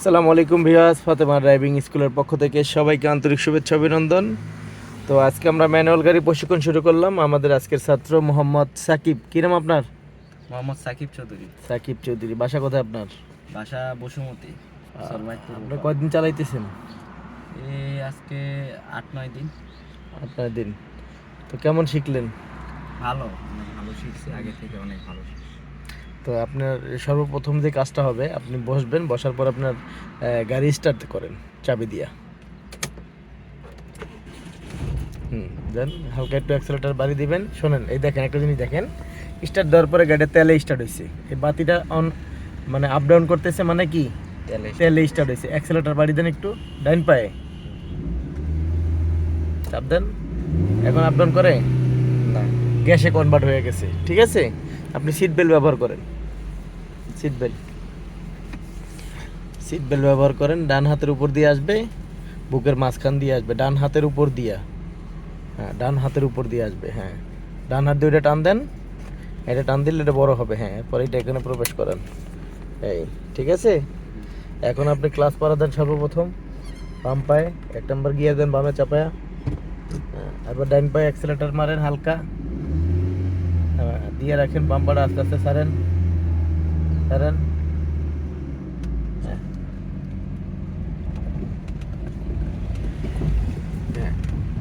আসসালামু আলাইকুম ভিয়াস ফাতেমা ড্রাইভিং স্কুলের পক্ষ থেকে সবাইকে আন্তরিক শুভেচ্ছা অভিনন্দন। তো আজকে আমরা ম্যানুয়াল গাড়ি প্রশিক্ষণ শুরু করলাম। আমাদের আজকের ছাত্র মোহাম্মদ সাকিব। কিরম আপনার? মোহাম্মদ সাকিব চৌধুরী। সাকিব চৌধুরী। বাসা কোথায় আপনার? বাসা বসুমতি সরবাইপুর আপনি কয়দিন চালাইতেছেন? এই আজকে আট নয় দিন। আট নয় দিন। তো কেমন শিখলেন? ভালো ভালো শিখছি আগে থেকে অনেক ভালো শিখছি। তো আপনার সর্বপ্রথম যে কাজটা হবে আপনি বসবেন বসার পর আপনার গাড়ি স্টার্ট করেন চাবি দিয়া। হুম দেন হালকা একটু অ্যাক্সেলেটার বাড়ি দিবেন। শোনেন এই দেখেন একটা জিনিস দেখেন। স্টার্ট দেওয়ার পরে গাড়িটা তেলে স্টার্ট হয়েছে এই বাতিটা অন মানে আপ ডাউন করতেছে মানে কি? তেলে তেলে স্টার্ট হয়েছে অ্যাক্সেলেটার বাড়ি দেন একটু ডাইন পায়ে। চাপ দেন এখন আপ ডাউন করে? না। গ্যাসে কনভার্ট হয়ে গেছে। ঠিক আছে? আপনি সিট বেল্ট ব্যবহার করেন। সিট বেল্ট সিট বেল্ট ব্যবহার করেন ডান হাতের উপর দিয়ে আসবে বুকের মাঝখান দিয়ে আসবে ডান হাতের উপর দিয়া। হ্যাঁ ডান হাতের উপর দিয়ে আসবে হ্যাঁ। ডান হাত দিয়ে ওটা টান দেন এটা টান দিলে এটা বড় হবে হ্যাঁ এরপরে এটা এখানে প্রবেশ করেন। এই ঠিক আছে? এখন আপনি ক্লাস পাড়া দেন সর্বপ্রথম। বাম পায়ে এক নম্বর গিয়ে দেন বামে চাপায়া। হ্যাঁ, তারপর ডাইন পায়ে অ্যাক্সেলেটার মারেন হালকা। হ্যাঁ, দিয়ে রাখেন বাম্পারটা আস্তে আস্তে সারেন। সারেন।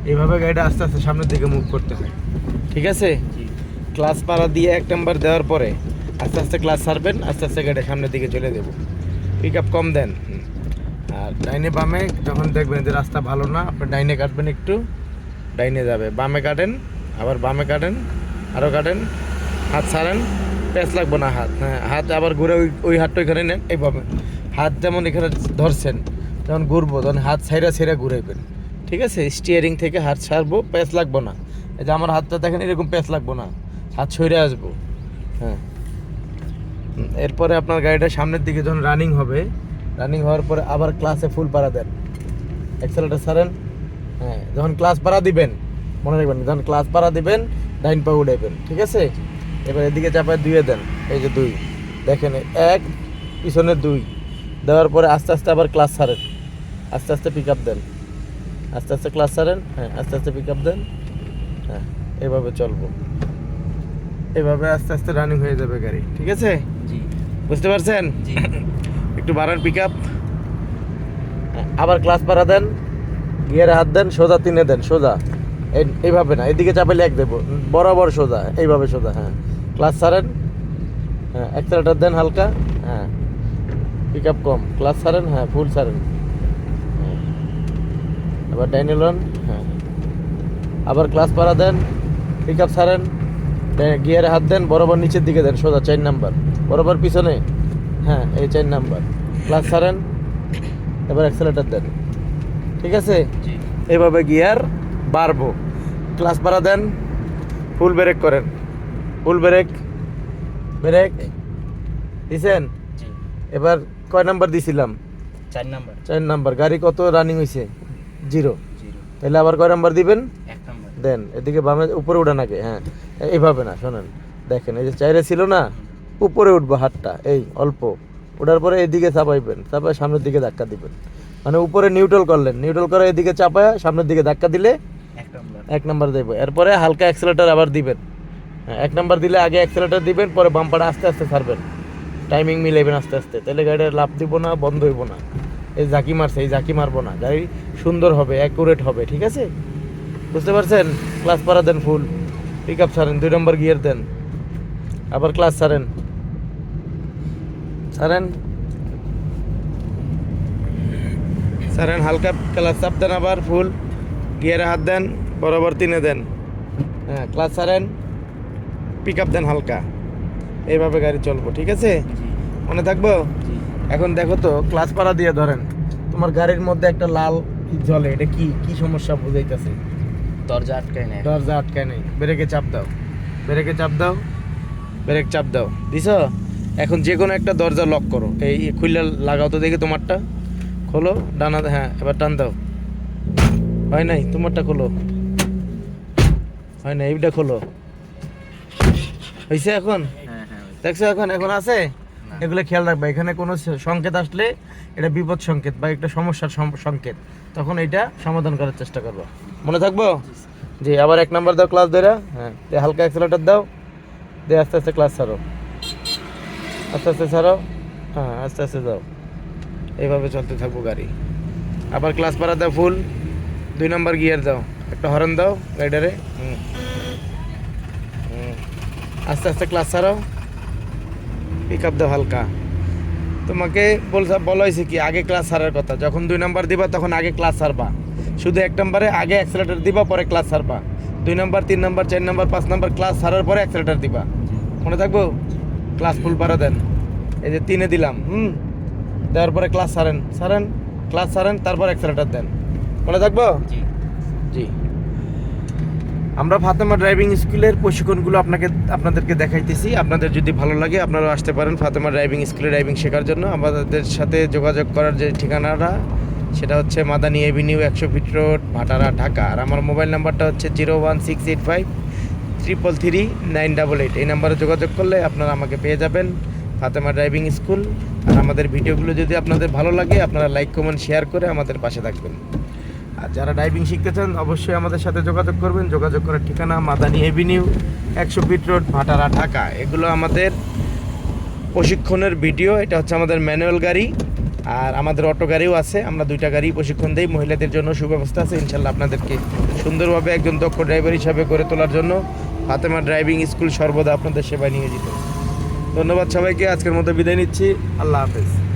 এইভাবে গাড়িটা আস্তে আস্তে সামনের দিকে মুভ করতে হয়। ঠিক আছে? ক্লাস পাড়া দিয়ে এক নাম্বার দেওয়ার পরে আস্তে আস্তে ক্লাস সারবেন আস্তে আস্তে গাড়ি সামনের দিকে চলে দেবো। পিক আপ কম দেন। আর ডাইনে বামে যখন দেখবেন যে রাস্তা ভালো না আপনি ডাইনে কাটবেন একটু ডাইনে যাবে। বামে কাটেন আবার বামে কাটেন আরও কাটেন। হাত ছাড়েন প্যাঁচ লাগবো না হাত হ্যাঁ হাত আবার ঘুরে ওই ওই হাতটা ওইখানে নেন, এইভাবে। হাত যেমন এখানে ধরছেন যখন ঘুরবো তখন হাত ছাইরা ছেড়ে ঘুরাইবেন। ঠিক আছে? স্টিয়ারিং থেকে হাত ছাড়বো প্যাঁচ লাগবো না। এই যে আমার হাতটা দেখেন, এরকম প্যাঁচ লাগবো না। হাত সরে আসব। হ্যাঁ। এরপরে আপনার গাড়িটা সামনের দিকে যখন রানিং হবে রানিং হওয়ার পরে আবার ক্লাসে ফুল পাড়া দেন। অ্যাক্সেলেটার ছাড়েন হ্যাঁ যখন ক্লাস পাড়া দিবেন, মনে রাখবেন, যখন ক্লাস পাড়া দিবেন, ডাইন পা উঠাইবেন। ঠিক আছে? এবার এদিকে চাপায় দুইয়ে দেন এই যে দুই। দেখেন এক পিছনে দুই। দেওয়ার পরে আস্তে আস্তে আবার ক্লাস সারেন আস্তে আস্তে পিক আপ দেন। আস্তে আস্তে ক্লাস সারেন হ্যাঁ আস্তে আস্তে পিক আপ দেন। হ্যাঁ এভাবে চলবো। এভাবে আস্তে আস্তে রানিং হয়ে যাবে গাড়ি ঠিক আছে? জি। বুঝতে পারছেন? জি। একটু বাড়ান পিক আপ আবার ক্লাস পাড়া দেন। গিয়ারে হাত দেন সোজা তিনে দেন সোজা। এই- এইভাবে না এদিকে চাপে এক দেবো। বরাবর সোজা এইভাবে সোজা হ্যাঁ। ক্লাস ছাড়েন? হ্যাঁ অ্যাক্সেলেটার দেন হালকা। হ্যাঁ পিক আপ কম। ক্লাস ছাড়েন? হ্যাঁ ফুল হ্যাঁ। আবার ডাইনেলন হ্যাঁ। আবার ক্লাস পাড়া দেন পিক আপ ছাড়েন গিয়ারে হাত দেন বরাবর নিচের দিকে দেন সোজা চার নাম্বার। বরাবর পিছনে? হ্যাঁ এই চার নাম্বার। ক্লাস ছাড়েন এবার অ্যাক্সেলেটার দেন। ঠিক আছে? এভাবে গিয়ার বাড়বো। ক্লাস বাড়া দেন ফুল ব্রেক করেন। Full brake. ব্রেক। দিছেন? এবার কয় নাম্বার দিছিলাম? চার নাম্বার। চার নাম্বার। গাড়ি কত রানিং হয়েছে জিরো তাহলে আবার কয় নাম্বার দিবেন? দেন এদিকে বামে উপরে উঠান আগে হ্যাঁ। এইভাবে না শোনেন। দেখেন এই যে চাইরে ছিল না উপরে উঠবো হাতটা এই অল্প। ওঠার পরে এদিকে চাপাইবেন চাপায় সামনের দিকে ধাক্কা দিবেন। মানে উপরে নিউট্রাল করলেন নিউট্রাল করে এদিকে চাপায় সামনের দিকে ধাক্কা দিলে এক নাম্বার। দেবো। এরপরে হালকা অ্যাক্সেলেটার আবার দিবেন। এক নাম্বার দিলে আগে অ্যাক্সেলেটার দিবেন, পরে বাম্পার আস্তে আস্তে ছাড়বেন। টাইমিং মিলাইবেন আস্তে আস্তে। তাহলে গাড়িটা লাভ দিব না, বন্ধ হইব না। এই ঝাঁকি মারছে, এই ঝাঁকি মারবো না। গাড়ি সুন্দর হবে অ্যাকুরেট হবে, ঠিক আছে? বুঝতে পারছেন? ক্লাস পারা দেন ফুল পিক আপ ছাড়েন, দুই নম্বর গিয়ার দেন। আবার ক্লাস ছাড়েন। ছাড়েন? ছাড়েন, হালকা ক্লাস চাপ দেন আবার ফুল গিয়ারে হাত দেন, বরাবর তিনে দেন। হ্যাঁ ক্লাস ছাড়েন। পিক আপ দেন হালকা। এইভাবে গাড়ি চলবো ঠিক আছে? মনে থাকব? এখন দেখো তো ক্লাস পাড়া দিয়ে ধরেন তোমার গাড়ির মধ্যে একটা লাল কি জ্বলে এটা কি কি সমস্যা বুঝাইতেছে? দরজা আটকায় না দরজা আটকায় নেই। ব্রেকে চাপ দাও ব্রেকে চাপ দাও ব্রেক চাপ দাও দিছ? এখন যে কোনো একটা দরজা লক করো। এই খুললে লাগাও তো দেখি তোমারটা। খোলো ডানা হ্যাঁ এবার টান দাও। হয় নাই? তোমারটা খোলো। হয় না এইটা খোলো। হয়েছে এখন? হ্যাঁ হ্যাঁ দেখছ এখন এখন আছে? এগুলো খেয়াল রাখবে এখানে কোনো সংকেত আসলে এটা বিপদ সংকেত বা একটা সমস্যার সংকেত। তখন এটা সমাধান করার চেষ্টা করব। মনে থাকব? জি আবার এক নাম্বার দাও ক্লাস ধরে হ্যাঁ হালকা অ্যাক্সেলেটার দাও। দিয়ে আস্তে আস্তে ক্লাস ছাড়ো। আস্তে আস্তে ছাড়ো। হ্যাঁ আস্তে আস্তে দাও। এইভাবে চলতে থাকব গাড়ি। আবার ক্লাস পাড়া দাও ফুল। দুই নম্বর গিয়ার দাও। একটা হর্ন দাও রাইডারে। হুম। আস্তে আস্তে ক্লাস ছাড়ো। পিক আপ দাও হালকা। তোমাকে বলা হয়েছে কি, আগে ক্লাস ছাড়ার কথা। যখন দুই নাম্বার দিবা, তখন আগে ক্লাস ছাড়বা। শুধু এক নম্বরে আগে অ্যাক্সেলেটার দিবা, পরে ক্লাস ছাড়বা। দুই নাম্বার তিন নাম্বার চার নাম্বার পাঁচ নাম্বার ক্লাস ছাড়ার পরে অ্যাক্সেলেটার দিবা। মনে থাকব? ক্লাস ফুল পারা দেন। এই যে তিনে দিলাম, হুম? দেওয়ার পরে ক্লাস সারেন সারেন ক্লাস সারেন তারপর অ্যাক্সেলেটার দেন। মনে থাকব? আমরা ফাতেমা ড্রাইভিং স্কুলের প্রশিক্ষণগুলো আপনাকে, আপনাদেরকে দেখাইতেছি। আপনাদের যদি ভালো লাগে আপনারা আসতে পারেন ফাতেমা ড্রাইভিং স্কুলে ড্রাইভিং শেখার জন্য। আমাদের সাথে যোগাযোগ করার যে ঠিকানাটা, সেটা হচ্ছে মাদানি এভিনিউ একশো ফিট রোড, ভাটারা, ঢাকা। আর আমার মোবাইল নাম্বারটা হচ্ছে zero one six eight five triple three nine double eight. এই নাম্বারে যোগাযোগ করলে আপনারা আমাকে পেয়ে যাবেন ফাতেমা ড্রাইভিং স্কুল। আর আমাদের ভিডিওগুলো যদি আপনাদের ভালো লাগে, আপনারা লাইক, কমেন্ট, শেয়ার করে আমাদের পাশে থাকবেন। আর যারা ড্রাইভিং শিখতে চান, অবশ্যই আমাদের সাথে যোগাযোগ করবেন। যোগাযোগ করার ঠিকানা মাদানি এভিনিউ একশো ফিট রোড, ভাটারা, ঢাকা। এগুলো আমাদের প্রশিক্ষণের ভিডিও এটা হচ্ছে আমাদের ম্যানুয়াল গাড়ি। আর আমাদের অটো গাড়িও আছে, আমরা দুইটা গাড়ি প্রশিক্ষণ দিই। মহিলাদের জন্য সুব্যবস্থা আছে, ইনশাল্লাহ আপনাদেরকে সুন্দরভাবে একজন দক্ষ ড্রাইভার হিসাবে গড়ে তোলার জন্য ফাতেমা ড্রাইভিং স্কুল সর্বদা আপনাদের সেবায় নিয়োজিত। ধন্যবাদ সবাইকে, আজকের মতো বিদায় নিচ্ছি। আল্লাহ হাফেজ।